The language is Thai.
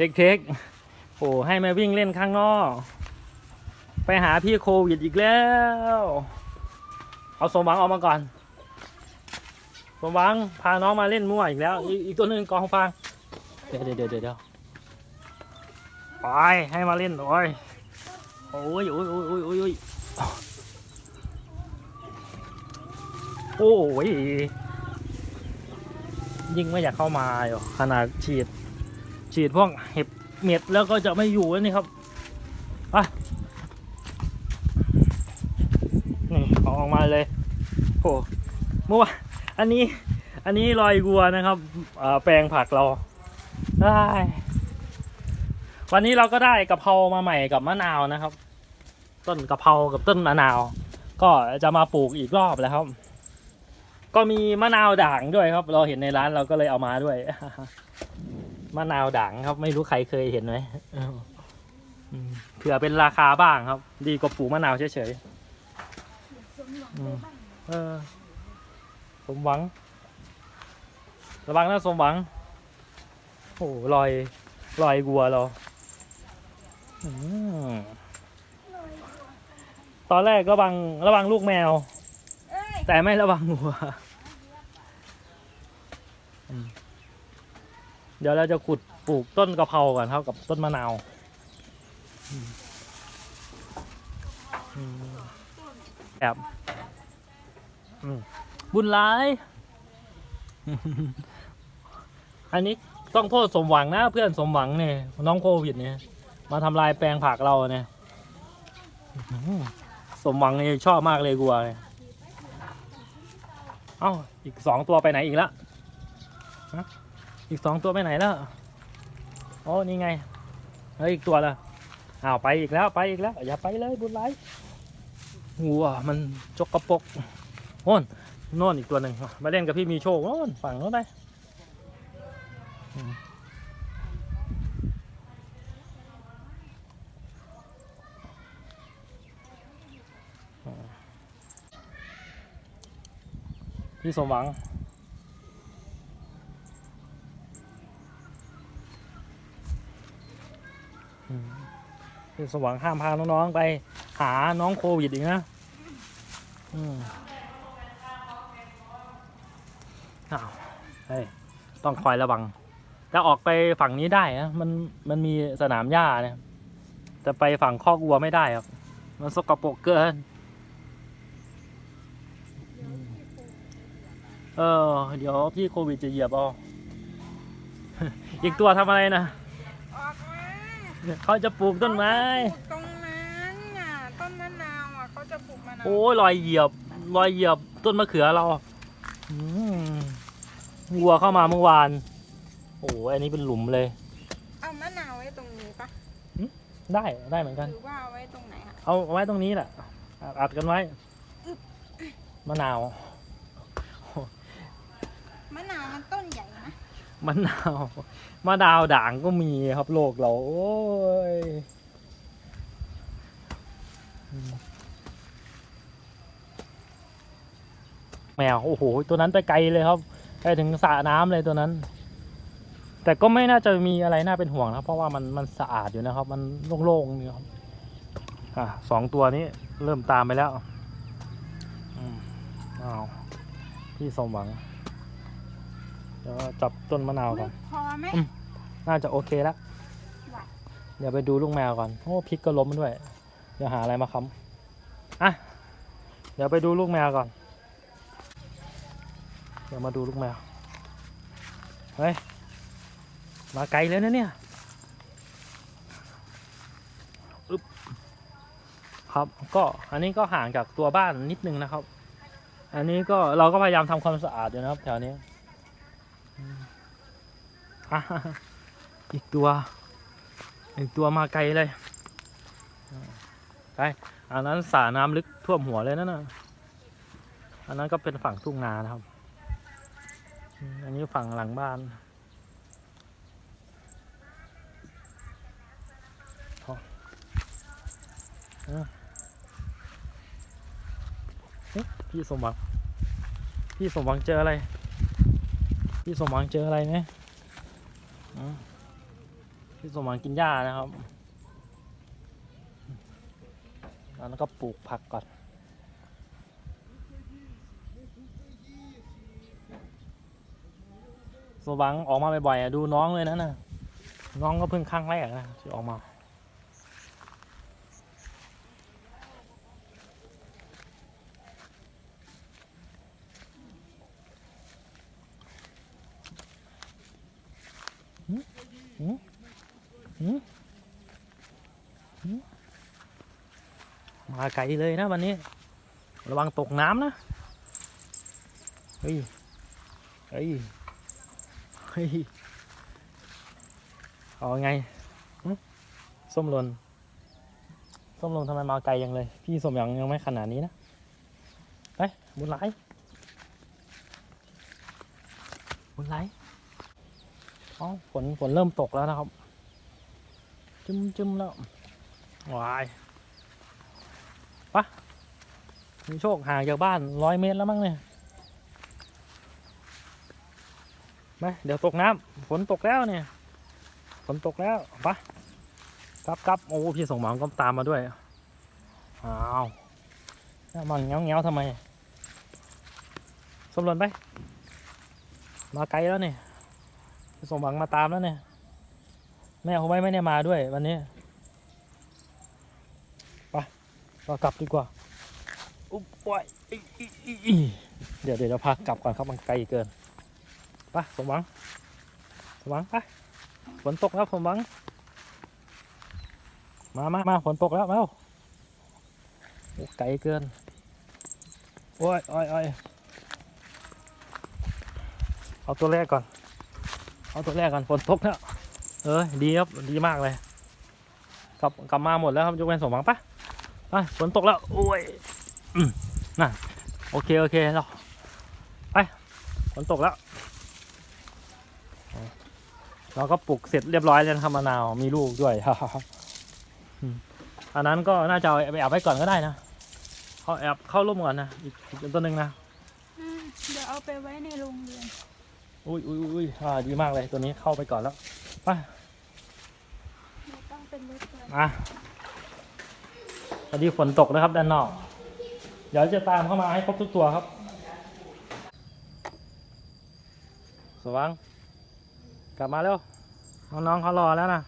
เทคเทคโอ้ให้มาวิ่งเล่นข้างนอก ไปหาพี่โควิดอีกแล้ว เอาสมหวังออกมาก่อน สมหวังพาน้องมาเล่นมั่วอีกแล้ว อีกตัวหนึ่งกองฟางเดี๋ยวเดี๋ยวเดี๋ยวเดี๋ยวไปให้มาเล่นหน่อยโอ้ยโอ้ยโอ้ยโอ้ยโอ้ยโอ้ยโอ้ยยิงไม่อยากเข้ามาอยู่ขนาดฉีด ฉีดพวกเห็บเม็ดแล้วก็จะไม่อยู่แล้วนี่ครับไปนี่เอาออกมาเลยโอ้เมื่อวานอันนี้อันนี้รอยวัวนะครับแปลงผักเราได้วันนี้เราก็ได้กะเพรามาใหม่กับมะนาวนะครับ ต้นกะเพรากับต้นมะนาว ก็จะมาปลูกอีกรอบแล้วครับ ก็มีมะนาวด่างด้วยครับ เราเห็นในร้านเราก็เลยเอามาด้วย มะนาวด่างครับ ไม่รู้ใครเคยเห็นไหมเอออืมเผื่อเป็นราคาบ้างครับ ดีกว่าปลูกมะนาวเฉยๆอืมเออสมหวัง ระวังนะสมหวัง โอ้โหรอยรอยวัวเราอืมตอนแรกระวังระวังลูกแมวเอ้ยแต่ไม่ระวังวัวอืม เดี๋ยวเราจะขุดปลูกต้นกะเพราก่อนครับกับต้นมะนาวอืมอืมแบบอืมบุญร้าย อันนี้ต้องโทษสมหวังนะเพื่อนสมหวังเนี่ยน้องโควิดเนี่ยมาทำลายแปลงผักเราเนี่ยอื้อหือสมหวังเนี่ยชอบมากเลยกลัวเนี่ยเอ้าอีกสองตัวไปไหนอีกแล้วฮะ อีกสองตัวไปไหนแล้วโอ้นี่ไงเฮ้ยอีกตัวละอ้าวไปอีกแล้วไปอีกแล้ว อย่าไปเลยบุญไลวัวมันจกกระปกโน่นโน่นอีกตัวหนึ่งมาเล่นกับพี่มีโชคโน่นฝั่งโน้นไปพี่สมหวัง อืมพี่ สมหวังห้ามพาน้องๆไปหาน้องโควิดอีกนะอ้าวเฮ้ยต้องคอยระวังจะออกไปฝั่งนี้ได้นะมันมันมีสนามหญ้าเนี่ยจะไปฝั่งคอกวัวไม่ได้ครับ มันสกปรกเกิน เออ เดี๋ยวพี่โควิดจะเหยียบเอาอีกตัวทำอะไรนะ เขาจะปลูกต้นไม้ปลูกตรงนั้นน่ะต้นมะนาวอะเขาจะปลูกมะนาวโอ้ยรอยเหยียบรอยเหยียบต้นมะเขือเราอืมวัวเข้ามาเมื่อวาน โอ้ยอันนี้เป็นหลุมเลย เอามะนาวไว้ตรงนี้ปะได้ได้เหมือนกัน หรือว่าเอาไว้ตรงไหนคะเอาไว้ตรงนี้แหละอัดอัดกันไว้มะนาวมะนาวมันต้นใหญ่นะ มะนาวมะนาวด่างก็มีครับโลกเราโอ้ยแมวโอ้โหตัวนั้นไปไกลเลยครับไปถึงสระน้ำเลยตัวนั้น แต่ก็ไม่น่าจะมีอะไรน่าเป็นห่วงนะเพราะว่ามันมันสะอาดอยู่นะครับ มันโล่งๆนี่ครับอะสองตัวนี้เริ่มตามไปแล้วอ้าวพี่สมหวัง เดี๋ยวจับต้นมะนาวก่อน พอไหมอืมน่าจะโอเคแล้ว ว่ะ เดี๋ยวไปดูลูกแมวก่อน โอ้พริกก็ล้มด้วย เดี๋ยวหาอะไรมาค้ำอะ เดี๋ยวไปดูลูกแมวก่อน เดี๋ยวมาดูลูกแมว เฮ้ย มาไกลเลยนะเนี่ยอึ๊บครับ ก็อันนี้ก็ห่างจากตัวบ้านนิดนึงนะครับ อันนี้ก็เราก็พยายามทำความสะอาดอยู่นะครับแถวนี้ อีกตัว อีกตัวมาไกลเลยไปอันนั้นสระน้ำลึกท่วมหัวเลยนั่นนะอันนั้นก็เป็นฝั่งทุ่งนานะครับ อันนี้ฝั่งหลังบ้านเอเออพี่สมหวังพี่สมหวังเจออะไร พี่สมหวังเจออะไรไหมพี่สมหวังกินหญ้านะครับ แล้วก็ปลูกผักก่อน สมหวังออกมาบ่อยๆดูน้องเลยนะน่ะน้องก็เพิ่งครั้งแรกนะที่ออกมา หืมหืมหื มาไกลเลยนะวันนี้ ระวังตกน้ำนะ เฮ้ย เฮ้ย เฮ้ย เอาไง ส้มหลนส้มหลนทำไมมาไกลยังเลย พี่สมยังยังไม่ขนาดนี้นะ ไปบุญไหลบุญไหลอ๋อฝนฝนเริ่มตกแล้วนะครับ จึมจึมแล้ววายปะมีโชคห่างจากบ้านร้อยเมตรแล้วมั้งเนี่ยไปเดี๋ยวตกน้ำฝนตกแล้วเนี่ยฝนตกแล้วปะกลับกลับโอ้พี่ส่งหมองก็ตามมาด้วยอ้าวแล้วมันเงี้ยวเงี้ยวทำไมสมรนไป มาไกลแล้วเนี่ยส่งหวังมาตามแล้วเนี่ย แม่เขาไม่ไม่ได้มาด้วยวันนี้ไปเรากลับดีกว่าอุ๊บปอยอิอิอิอิเดี๋ยวเดี๋ยวเราพากลับก่อนครับมันไกลเกินไปสมหวังสมหวังไปฝนตกแล้วผมหวัง มามามาฝนตกแล้วมาเร็วโอ้ไกลเกินโอ้ยโอ้ยโอ้ยเอาตัวแรกก่อน เอาตัวแรกก่อนฝนตกแล้ว เออดีครับดีมากเลย กลับกลับมาหมดแล้วครับยกเว้นสมหวังปะไปฝนตกแล้วโอ้ยอน่ะโอเคโอเคเราไปฝนตกแล้ว เราก็ปลูกเสร็จเรียบร้อยแล้วนะมะนาวมีลูกด้วยอันนั้นก็น่าจะเอาไปแอบไว้ก่อนก็ได้นะเขาแอบเข้าร่มก่อนนะอีกตัวหนึ่งนะเดี๋ยวเอาไปไว้ในโรงเรียน อุ้ยอุ้ยอุ้ยอุ้ยอ่าดีมากเลยตัวนี้เข้าไปก่อนแล้วไปไม่ต้องเป็นรถเลยอะพอดีฝนตกนะครับด้านนอก เดี๋ยวจะตามเข้ามาให้ครบทุกตัวครับ สว่างกลับมาเร็วน้องๆเขารอแล้วนะ